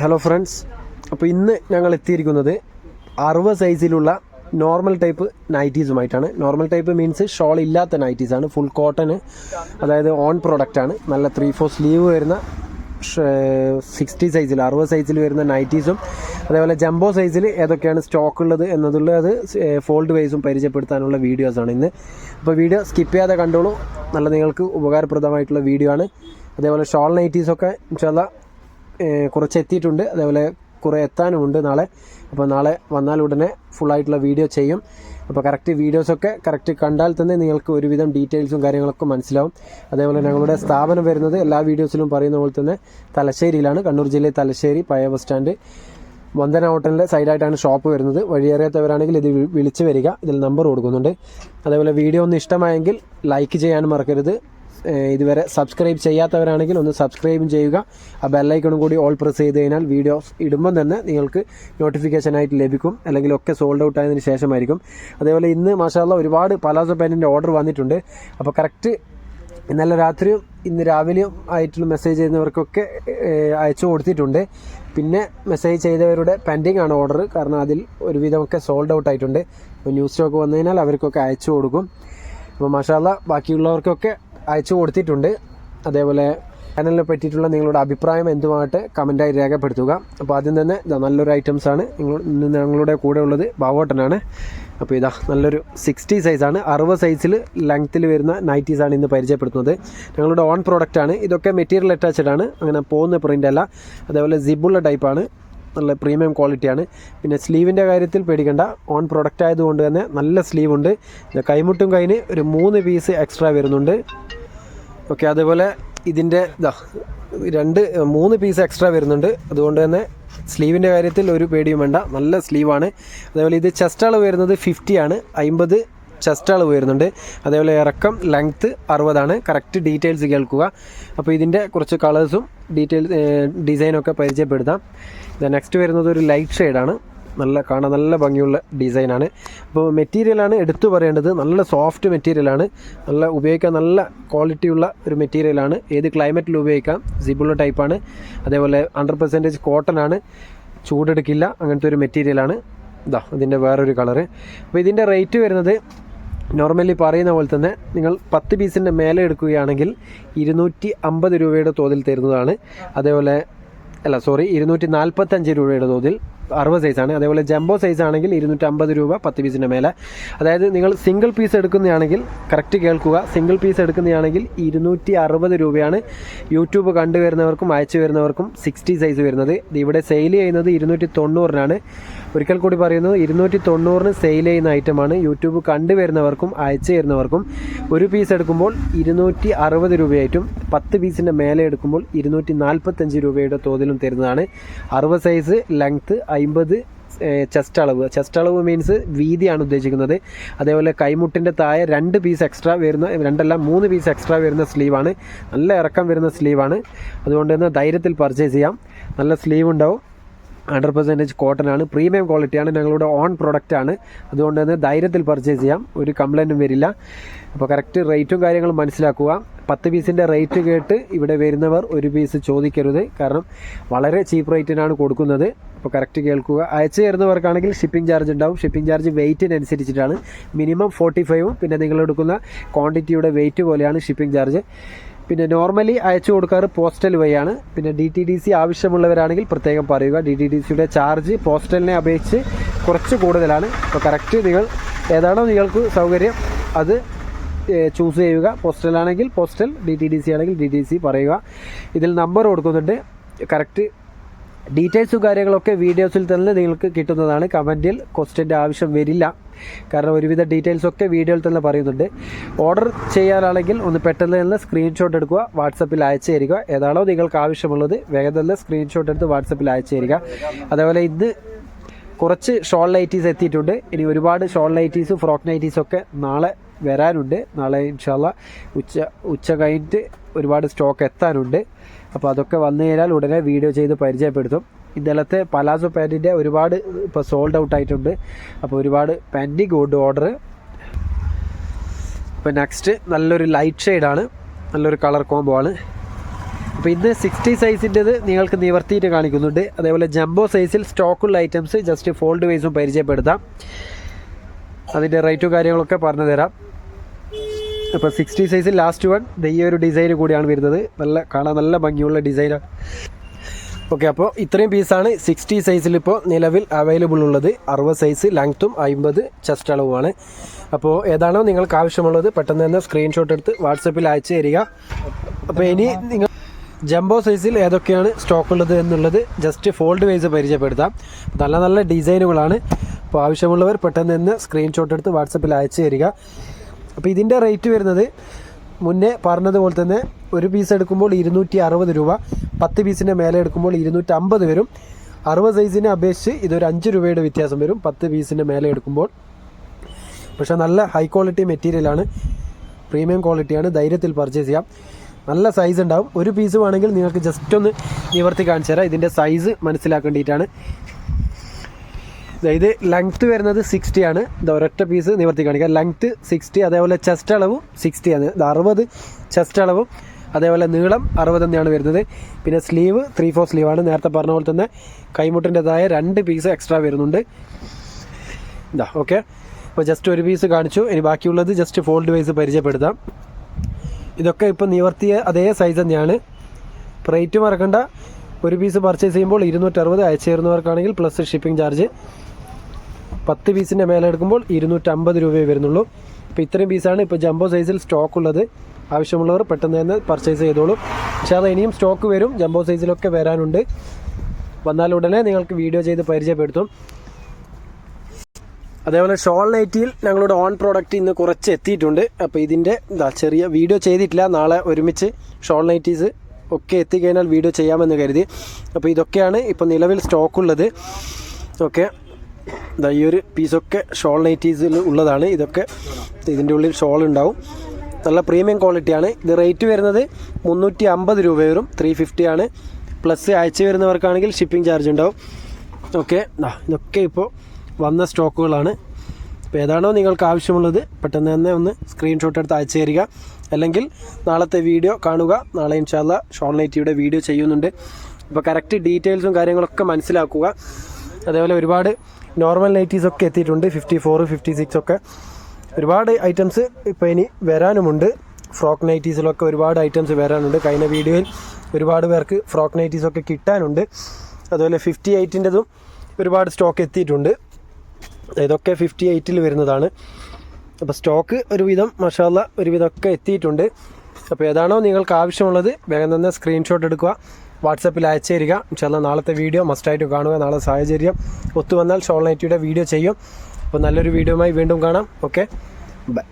Hello friends അപ്പോൾ ഇന്ന് ഞങ്ങൾ എത്തിയിരിക്കുന്നത് അറുപത് സൈസിലുള്ള നോർമൽ ടൈപ്പ് നൈറ്റീസുമായിട്ടാണ് നോർമൽ ടൈപ്പ് മീൻസ് ഷോൾ ഇല്ലാത്ത നൈറ്റീസാണ് ഫുൾ കോട്ടൺ അതായത് ഓൺ പ്രോഡക്റ്റ് ആണ്. നല്ല ത്രീ ഫോർ സ്ലീവ് വരുന്ന സിക്സ്റ്റി സൈസിൽ അറുപത് സൈസിൽ വരുന്ന നൈറ്റീസും അതേപോലെ ജംബോ സൈസിൽ ഏതൊക്കെയാണ് സ്റ്റോക്ക് ഉള്ളത് എന്നതുള്ളത് ഫോൾഡ് വൈസും പരിചയപ്പെടുത്താനുള്ള വീഡിയോസാണ് ഇന്ന്. അപ്പോൾ വീഡിയോ സ്കിപ്പ് ചെയ്യാതെ കണ്ടോളൂ. നല്ല നിങ്ങൾക്ക് ഉപകാരപ്രദമായിട്ടുള്ള വീഡിയോ ആണ്. അതേപോലെ ഷോൾ നൈറ്റീസൊക്കെ ചില കുറച്ച് എത്തിയിട്ടുണ്ട് അതേപോലെ കുറേ എത്താനുമുണ്ട് നാളെ. അപ്പോൾ നാളെ വന്നാൽ ഉടനെ ഫുള്ളായിട്ടുള്ള വീഡിയോ ചെയ്യും. അപ്പോൾ കറക്റ്റ് വീഡിയോസൊക്കെ കറക്റ്റ് കണ്ടാൽ തന്നെ നിങ്ങൾക്ക് ഒരുവിധം ഡീറ്റെയിൽസും കാര്യങ്ങളൊക്കെ മനസ്സിലാവും. അതേപോലെ ഞങ്ങളുടെ സ്ഥാപനം വരുന്നത് എല്ലാ വീഡിയോസിലും പറയുന്ന പോലെ തന്നെ തലശ്ശേരിയിലാണ്. കണ്ണൂർ ജില്ലയിൽ തലശ്ശേരി പഴയ ബസ് സ്റ്റാൻഡ് വന്ദന ഹോട്ടലിന്റെ സൈഡായിട്ടാണ് ഷോപ്പ് വരുന്നത്. വഴിയേറിയാത്തവരാണെങ്കിൽ ഇത് വിളിച്ച് വരിക. ഇതിൽ നമ്പർ കൊടുക്കുന്നുണ്ട്. അതേപോലെ വീഡിയോ ഒന്ന് ഇഷ്ടമായെങ്കിൽ ലൈക്ക് ചെയ്യാനും മറക്കരുത്. ഇതുവരെ സബ്സ്ക്രൈബ് ചെയ്യാത്തവരാണെങ്കിൽ ഒന്ന് സബ്സ്ക്രൈബും ചെയ്യുക. ആ ബെല്ലൈക്കണും കൂടി ഓൾ പ്രസ് ചെയ്ത് കഴിഞ്ഞാൽ വീഡിയോസ് ഇടുമ്പം തന്നെ നിങ്ങൾക്ക് നോട്ടിഫിക്കേഷനായിട്ട് ലഭിക്കും. അല്ലെങ്കിൽ ഒക്കെ സോൾഡ് ഔട്ട് ആയതിനു ശേഷമായിരിക്കും. അതേപോലെ ഇന്ന് മാഷാല്ല ഒരുപാട് പലാസോ പാന്റിന്റെ ഓർഡർ വന്നിട്ടുണ്ട്. അപ്പോൾ കറക്റ്റ് ഇന്നലെ രാത്രിയും ഇന്ന് രാവിലെയും ആയിട്ടുള്ള മെസ്സേജ് ചെയ്യുന്നവർക്കൊക്കെ അയച്ചു കൊടുത്തിട്ടുണ്ട്. പിന്നെ മെസ്സേജ് ചെയ്തവരുടെ പെൻഡിങ് ആണ് ഓർഡർ കാരണം അതിൽ ഒരുവിധമൊക്കെ സോൾഡ് ഔട്ട് ആയിട്ടുണ്ട്. അപ്പോൾ ന്യൂസ് സ്റ്റോക്ക് വന്നു കഴിഞ്ഞാൽ അവർക്കൊക്കെ അയച്ചു കൊടുക്കും. അപ്പോൾ മഷാല ബാക്കിയുള്ളവർക്കൊക്കെ അയച്ചു കൊടുത്തിട്ടുണ്ട്. അതേപോലെ ചാനലിനെ പറ്റിയിട്ടുള്ള നിങ്ങളുടെ അഭിപ്രായം എന്തുമാകട്ടെ കമന്റായി രേഖപ്പെടുത്തുക. അപ്പോൾ ആദ്യം തന്നെ ഇതാ നല്ലൊരു ഐറ്റംസ് ആണ്. നിങ്ങൾ ഞങ്ങളുടെ കൂടെ ഉള്ളത് ബാവോട്ടനാണ് അപ്പോൾ ഇതാ നല്ലൊരു സിക്സ്റ്റി സൈസാണ് അറുപത് സൈസിൽ ലെങ്ത്തിൽ വരുന്ന നൈറ്റീസാണ് ഇന്ന് പരിചയപ്പെടുത്തുന്നത്. ഞങ്ങളുടെ ഓൺ പ്രോഡക്റ്റാണ് ഇതൊക്കെ മെറ്റീരിയൽ അറ്റാച്ചഡ് ആണ്. അങ്ങനെ പോകുന്ന പ്രിന്റ് അല്ല. അതേപോലെ സിബുള്ള ടൈപ്പാണ് നല്ല പ്രീമിയം ക്വാളിറ്റിയാണ് പിന്നെ സ്ലീവിന്റെ കാര്യത്തിൽ പേടിക്കേണ്ട. ഓൺ പ്രോഡക്റ്റ് ആയതുകൊണ്ട് തന്നെ നല്ല സ്ലീവ് ഉണ്ട്. കൈമുട്ടും കൈന് ഒരു മൂന്ന് പീസ് എക്സ്ട്രാ വരുന്നുണ്ട്. ഓക്കെ അതേപോലെ ഇതിന്റെ ഇതാ രണ്ട് മൂന്ന് പീസ് എക്സ്ട്രാ വരുന്നുണ്ട്. അതുകൊണ്ട് തന്നെ സ്ലീവിന്റെ കാര്യത്തിൽ ഒരു പേടിയും വേണ്ട. നല്ല സ്ലീവാണ് അതേപോലെ ഇത് ചെസ്റ്റ് അളവ് വരുന്നത് ഫിഫ്റ്റി ആണ്. അമ്പത് ചെസ്റ്റ് അളവ് വരുന്നുണ്ട്. അതേപോലെ ഇറക്കം ലെങ്ത്ത് അറുപതാണ്. കറക്റ്റ് ഡീറ്റെയിൽസ് കേൾക്കുക. അപ്പോൾ ഇതിന്റെ കുറച്ച് കളേഴ്സും ഡീറ്റെയിൽസ് ഡിസൈനൊക്കെ പരിചയപ്പെടുത്താം. നെക്സ്റ്റ് വരുന്നത് ഒരു ലൈറ്റ് ഷെയ്ഡാണ് നല്ല കാണാൻ നല്ല ഭംഗിയുള്ള ഡിസൈനാണ്. അപ്പോൾ മെറ്റീരിയലാണ് എടുത്തു പറയേണ്ടത്. നല്ല സോഫ്റ്റ് മെറ്റീരിയലാണ്. നല്ല ഉപയോഗിക്കാൻ നല്ല ക്വാളിറ്റിയുള്ള ഒരു മെറ്റീരിയലാണ്. ഏത് ക്ലൈമറ്റിൽ ഉപയോഗിക്കാം? സിബുള്ള ടൈപ്പാണ്. അതേപോലെ ഹൺഡ്രഡ് പെർസെന്റേജ് കോട്ടൺ ആണ്. ചൂടെടുക്കില്ല. അങ്ങനത്തെ ഒരു മെറ്റീരിയലാണ്. ഇതാ ഇതിന്റെ വേറൊരു കളറ് അപ്പോൾ ഇതിന്റെ റേറ്റ് വരുന്നത് നോർമലി പറയുന്ന പോലെ തന്നെ നിങ്ങൾ പത്ത് പീസിന്റെ മേലെ എടുക്കുകയാണെങ്കിൽ ഇരുന്നൂറ്റി അമ്പത് രൂപയുടെ തോതിൽ തരുന്നതാണ്. അതേപോലെ അല്ല സോറി ഇരുന്നൂറ്റി നാൽപ്പത്തഞ്ച് രൂപയുടെ തോതിൽ അറുപത് സൈസാണ് അതേപോലെ ജംബോ സൈസ് ആണെങ്കിൽ ഇരുന്നൂറ്റമ്പത് രൂപ പത്ത് പീസിന്റെ മേലെ. അതായത് നിങ്ങൾ സിംഗിൾ പീസ് എടുക്കുന്നതാണെങ്കിൽ കറക്റ്റ് കേൾക്കുക. സിംഗിൾ പീസ് എടുക്കുന്നതാണെങ്കിൽ ഇരുന്നൂറ്റി അറുപത് രൂപയാണ് യൂട്യൂബ് കണ്ടുവരുന്നവർക്കും അയച്ചു വരുന്നവർക്കും സിക്സ്റ്റി സൈസ് വരുന്നത്. ഇവിടെ സെയിൽ ചെയ്യുന്നത് ഇരുന്നൂറ്റി തൊണ്ണൂറിനാണ് ഒരിക്കൽ കൂടി പറയുന്നത് ഇരുന്നൂറ്റി തൊണ്ണൂറിന് സെയിൽ ചെയ്യുന്ന ഐറ്റമാണ് യൂട്യൂബ് കണ്ടുവരുന്നവർക്കും അയച്ചു തരുന്നവർക്കും ഒരു പീസ് എടുക്കുമ്പോൾ ഇരുന്നൂറ്റി അറുപത് രൂപയായിട്ടും പത്ത് പീസിന്റെ മേലെ എടുക്കുമ്പോൾ ഇരുന്നൂറ്റി നാൽപ്പത്തഞ്ച് രൂപയുടെ തോതിലും തരുന്നതാണ്. അറുപത് സൈസ് ലെങ്ത്ത് അമ്പത് ചെസ്റ്റ് അളവ്. ചെസ്റ്റ് അളവ് മീൻസ് വീതിയാണ് ഉദ്ദേശിക്കുന്നത്. അതേപോലെ കൈമുട്ടിന്റെ താഴെ രണ്ട് പീസ് എക്സ്ട്രാ വരുന്ന രണ്ടല്ല മൂന്ന് പീസ് എക്സ്ട്രാ വരുന്ന സ്ലീവാണ് നല്ല ഇറക്കം വരുന്ന സ്ലീവാണ് അതുകൊണ്ട് തന്നെ ധൈര്യത്തിൽ പർച്ചേസ് ചെയ്യാം. നല്ല സ്ലീവ് ഉണ്ടാവും. ഹൺഡ്രഡ് പെർസെന്റേജ് കോട്ടൺ ആണ്. പ്രീമിയം ക്വാളിറ്റിയാണ് ഞങ്ങളുടെ ഓൺ പ്രോഡക്റ്റ് ആണ്. അതുകൊണ്ട് തന്നെ ധൈര്യത്തിൽ പർച്ചേസ് ചെയ്യാം. ഒരു കംപ്ലൈന്റും വരില്ല. അപ്പോൾ കറക്റ്റ് റേറ്റും കാര്യങ്ങളും മനസ്സിലാക്കുക. പത്ത് പീസിന്റെ റേറ്റ് കേട്ട് ഇവിടെ വരുന്നവർ ഒരു പീസ് ചോദിക്കരുത്. കാരണം വളരെ ചീപ്പ് റേറ്റിനാണ് കൊടുക്കുന്നത്. അപ്പോൾ കറക്റ്റ് കേൾക്കുക. അയച്ചു തരുന്നവർക്കാണെങ്കിൽ ഷിപ്പിംഗ് ചാർജ് ഉണ്ടാവും. ഷിപ്പിംഗ് ചാർജ് വെയിറ്റിനനുസരിച്ചിട്ടാണ് മിനിമം ഫോർട്ടി ഫൈവും പിന്നെ നിങ്ങൾ എടുക്കുന്ന ക്വാണ്ടിറ്റിയുടെ വെയിറ്റ് പോലെയാണ് ഷിപ്പിംഗ് ചാർജ് പിന്നെ നോർമലി അയച്ചു കൊടുക്കാറ് പോസ്റ്റൽ വഴിയാണ് പിന്നെ ഡി ടി ഡി സി ആവശ്യമുള്ളവരാണെങ്കിൽ പ്രത്യേകം പറയുക. ഡി ടി ഡി സിയുടെ ചാർജ് പോസ്റ്റലിനെ അപേക്ഷിച്ച് കുറച്ച് കൂടുതലാണ്. അപ്പോൾ കറക്റ്റ് നിങ്ങൾ ഏതാണോ നിങ്ങൾക്ക് സൗകര്യം അത് ചൂസ് ചെയ്യുക. പോസ്റ്റലാണെങ്കിൽ postal D T D C ആണെങ്കിൽ ഡി ടി സി പറയുക. ഇതിൽ നമ്പർ കൊടുക്കുന്നുണ്ട്. കറക്റ്റ് ഡീറ്റെയിൽസും കാര്യങ്ങളൊക്കെ വീഡിയോസിൽ തന്നെ നിങ്ങൾക്ക് കിട്ടുന്നതാണ്. കമന്റിൽ ക്വസ്റ്റ്യന്റെ ആവശ്യം വരില്ല. കാരണം ഒരുവിധ ഡീറ്റെയിൽസ് ഒക്കെ വീഡിയോയിൽ തന്നെ പറയുന്നുണ്ട്. ഓർഡർ ചെയ്യാനാണെങ്കിൽ ഒന്ന് പെട്ടെന്ന് തന്നെ സ്ക്രീൻഷോട്ട് എടുക്കുക വാട്സപ്പിൽ അയച്ചു തരിക. ഏതാണോ നിങ്ങൾക്ക് ആവശ്യമുള്ളത് വേഗം തന്നെ സ്ക്രീൻഷോട്ട് എടുത്ത് വാട്സപ്പിൽ അയച്ചു തരിക. അതേപോലെ ഇന്ന് കുറച്ച് ഷോൾ നൈറ്റീസ് എത്തിയിട്ടുണ്ട്. ഇനി ഒരുപാട് ഷോൾ നൈറ്റീസ് ഫ്രോക്ക് നൈറ്റീസ് ഒക്കെ നാളെ വരാനുണ്ട്. നാളെ ഇൻഷാല്ല ഉച്ച ഉച്ച കഴിഞ്ഞിട്ട് ഒരുപാട് സ്റ്റോക്ക് എത്താനുണ്ട്. അപ്പോൾ അതൊക്കെ വന്നു കഴിഞ്ഞാൽ ഉടനെ വീഡിയോ ചെയ്ത് പരിചയപ്പെടുത്തും. ഇന്നലത്തെ പലാസോ പാന്റിന്റെ ഒരുപാട് ഇപ്പോൾ സോൾഡ് ഔട്ട് ആയിട്ടുണ്ട്. അപ്പോൾ ഒരുപാട് പാന്റി ഗോഡ് ഓർഡർ ഇപ്പോൾ നെക്സ്റ്റ് നല്ലൊരു ലൈറ്റ് ഷെയ്ഡാണ് നല്ലൊരു കളർ കോംബോ ആണ്. അപ്പോൾ ഇന്ന് സിക്സ്റ്റി സൈസിന്റെത് നിങ്ങൾക്ക് നിവർത്തിയിട്ട് കാണിക്കുന്നുണ്ട്. അതേപോലെ ജംബോ സൈസിൽ സ്റ്റോക്കുള്ള ഐറ്റംസ് ജസ്റ്റ് ഫോൾഡ് വൈസും പരിചയപ്പെടുത്താം. അതിന്റെ റേറ്റും കാര്യങ്ങളൊക്കെ പറഞ്ഞു തരാം അപ്പോൾ സിക്സ്റ്റി സൈസിൽ ലാസ്റ്റ് വൺ ഈ ഒരു ഡിസൈൻ കൂടിയാണ് വരുന്നത്. നല്ല കാണാൻ നല്ല ഭംഗിയുള്ള ഡിസൈനാണ് ഓക്കെ അപ്പോൾ ഇത്രയും പീസാണ് സിക്സ്റ്റി സൈസിൽ ഇപ്പോൾ നിലവിൽ അവൈലബിൾ ഉള്ളത്. അറുപത് സൈസ് ലെങ്ത്തും അമ്പത് ചെസ്റ്റ് അളവുമാണ്. അപ്പോൾ ഏതാണോ നിങ്ങൾക്ക് ആവശ്യമുള്ളത് പെട്ടെന്ന് തന്നെ സ്ക്രീൻഷോട്ട് എടുത്ത് വാട്സപ്പിൽ അയച്ചു തരിക. അപ്പോൾ ഇനി നിങ്ങൾ ജംബോ സൈസിൽ ഏതൊക്കെയാണ് സ്റ്റോക്ക് ഉള്ളത് എന്നുള്ളത് ജസ്റ്റ് ഫോൾഡ് വൈസ് പരിചയപ്പെടുത്താം. നല്ല നല്ല ഡിസൈനുകളാണ് അപ്പോൾ ആവശ്യമുള്ളവർ പെട്ടെന്ന് തന്നെ സ്ക്രീൻഷോട്ട് എടുത്ത് വാട്സപ്പിൽ അയച്ചു തരിക. അപ്പോൾ ഇതിന്റെ റേറ്റ് വരുന്നത് മുന്നേ പറഞ്ഞതുപോലെ തന്നെ ഒരു പീസ് എടുക്കുമ്പോൾ ഇരുന്നൂറ്റി അറുപത് രൂപ പത്ത് പീസിന്റെ മേലെ എടുക്കുമ്പോൾ ഇരുന്നൂറ്റി അമ്പത് വരും. അറുപത് സൈസിനെ അപേക്ഷിച്ച് ഇതൊരു അഞ്ച് രൂപയുടെ വ്യത്യാസം വരും പത്ത് പീസിന്റെ മേലെ എടുക്കുമ്പോൾ. പക്ഷേ നല്ല ഹൈ ക്വാളിറ്റി മെറ്റീരിയലാണ് പ്രീമിയം ക്വാളിറ്റിയാണ് ധൈര്യത്തിൽ പർച്ചേസ് ചെയ്യാം. നല്ല സൈസ് ഉണ്ടാവും. ഒരു പീസ് വേണമെങ്കിൽ നിങ്ങൾക്ക് ജസ്റ്റ് ഒന്ന് നിവർത്തി കാണിച്ചു തരാം ഇതിന്റെ സൈസ് മനസ്സിലാക്കേണ്ടിയിട്ടാണ്. ഇത് ലെങ്ത്ത് വരുന്നത് സിക്സ്റ്റി ആണ്. ഒരൊറ്റ പീസ് നിവർത്തി കാണിക്കുക ലെങ്ത്ത് സിക്സ്റ്റി അതേപോലെ ചെസ്റ്റ് അളവും സിക്സ്റ്റി ആണ്. അറുപത് ചെസ്റ്റ് അളവും അതേപോലെ നീളം അറുപത് തന്നെയാണ് വരുന്നത്. പിന്നെ സ്ലീവ് ത്രീ ഫോർ സ്ലീവാണ് നേരത്തെ പറഞ്ഞ പോലെ തന്നെ കൈമുട്ടിന്റെതായ രണ്ട് പീസ് എക്സ്ട്രാ വരുന്നുണ്ട്. ഇതാ ഓക്കെ അപ്പോൾ ജസ്റ്റ് ഒരു പീസ് കാണിച്ചു. ഇനി ബാക്കിയുള്ളത് ജസ്റ്റ് ഫോൾഡ് വൈസ് പരിചയപ്പെടുത്താം. ഇതൊക്കെ ഇപ്പോൾ നിവർത്തിയ അതേ സൈസ് തന്നെയാണ്. റേറ്റ് മറക്കണ്ട. ഒരു പീസ് പർച്ചേസ് ചെയ്യുമ്പോൾ ഇരുന്നൂറ്ററുപത് അയച്ചു തരുന്നവർക്കാണെങ്കിൽ പ്ലസ് ഷിപ്പിംഗ് ചാർജ് പത്ത് പീസിന്റെ മേലെ എടുക്കുമ്പോൾ ഇരുന്നൂറ്റമ്പത് രൂപയെ വരുന്നുള്ളൂ. അപ്പോൾ ഇത്രയും പീസാണ് ഇപ്പോൾ ജംബോ സൈസിൽ സ്റ്റോക്ക് ഉള്ളത്. ആവശ്യമുള്ളവർ പെട്ടെന്ന് തന്നെ പർച്ചേസ് ചെയ്തോളൂ. പക്ഷേ അത് ഇനിയും സ്റ്റോക്ക് വരും. ജംബോ സൈസിലൊക്കെ വരാനുണ്ട്. വന്നാൽ ഉടനെ നിങ്ങൾക്ക് വീഡിയോ ചെയ്ത് പരിചയപ്പെടുത്തും. അതേപോലെ ഷോൾ നൈറ്റിയിൽ ഞങ്ങളുടെ ഓൺ പ്രോഡക്റ്റ് ഇന്ന് കുറച്ച് എത്തിയിട്ടുണ്ട്. അപ്പോൾ ഇതിന്റെ എന്താ ചെറിയ വീഡിയോ ചെയ്തിട്ടില്ല. നാളെ ഒരുമിച്ച് ഷോൾ നൈറ്റീസ് ഒക്കെ എത്തിക്കഴിഞ്ഞാൽ വീഡിയോ ചെയ്യാമെന്ന് കരുതി. അപ്പോൾ ഇതൊക്കെയാണ് ഇപ്പോൾ നിലവിൽ സ്റ്റോക്കുള്ളത് ഓക്കെ ഈ ഒരു പീസൊക്കെ ഷോൾ നൈറ്റീസിൽ ഉള്ളതാണ്. ഇതൊക്കെ ഇതിന്റെ ഉള്ളിൽ ഷോൾ ഉണ്ടാവും. നല്ല പ്രീമിയം ക്വാളിറ്റിയാണ്. ഇത് റേറ്റ് വരുന്നത് മുന്നൂറ്റി അമ്പത് രൂപ വരും. ത്രീ ഫിഫ്റ്റി ആണ് പ്ലസ് അയച്ചു വരുന്നവർക്കാണെങ്കിൽ ഷിപ്പിംഗ് ചാർജ് ഉണ്ടാവും. ഓക്കെ. ഇതൊക്കെ ഇപ്പോൾ വന്ന സ്റ്റോക്കുകളാണ്. അപ്പോൾ ഏതാണോ നിങ്ങൾക്ക് ആവശ്യമുള്ളത് പെട്ടെന്ന് തന്നെ ഒന്ന് സ്ക്രീൻഷോട്ട് എടുത്ത് അയച്ചു തരിക. അല്ലെങ്കിൽ നാളത്തെ വീഡിയോ കാണുക. നാളെ ഇൻഷാല്ല ഷോൾ നൈറ്റിയുടെ വീഡിയോ ചെയ്യുന്നുണ്ട്. അപ്പോൾ കറക്റ്റ് ഡീറ്റെയിൽസും കാര്യങ്ങളൊക്കെ മനസ്സിലാക്കുക. അതേപോലെ ഒരുപാട് നോർമൽ നൈറ്റീസ് ഒക്കെ എത്തിയിട്ടുണ്ട്. ഫിഫ്റ്റി ഫോർ ഫിഫ്റ്റി സിക്സ് ഒക്കെ. ഒരുപാട് ഐറ്റംസ് ഇപ്പോൾ ഇനി വരാനുമുണ്ട്. ഫ്രോക്ക് നൈറ്റീസിലൊക്കെ ഒരുപാട് ഐറ്റംസ് വരാനുണ്ട്. കഴിഞ്ഞ വീഡിയോയിൽ ഒരുപാട് പേർക്ക് ഫ്രോക്ക് നൈറ്റീസ് ഒക്കെ കിട്ടാനുണ്ട്. അതുപോലെ ഫിഫ്റ്റി എയ്റ്റിന്റെതും ഒരുപാട് സ്റ്റോക്ക് എത്തിയിട്ടുണ്ട്. ഇതൊക്കെ ഫിഫ്റ്റി എയ്റ്റിൽ വരുന്നതാണ്. അപ്പോൾ സ്റ്റോക്ക് ഒരുവിധം മഷാല ഒരുവിധമൊക്കെ എത്തിയിട്ടുണ്ട്. അപ്പോൾ ഏതാണോ നിങ്ങൾക്ക് ആവശ്യമുള്ളത് വേഗം തന്നെ സ്ക്രീൻഷോട്ട് എടുക്കുക. വാട്സപ്പിൽ അയച്ചു തരിക ചില നാളത്തെ വീഡിയോ മസ്റ്റായിട്ട് കാണുക. നാളെ സാഹചര്യം ഒത്തുവന്നാൽ ഷോൾ നൈറ്റിയുടെ വീഡിയോ ചെയ്യും. അപ്പോൾ നല്ലൊരു വീഡിയോയുമായി വീണ്ടും കാണാം. Okay bye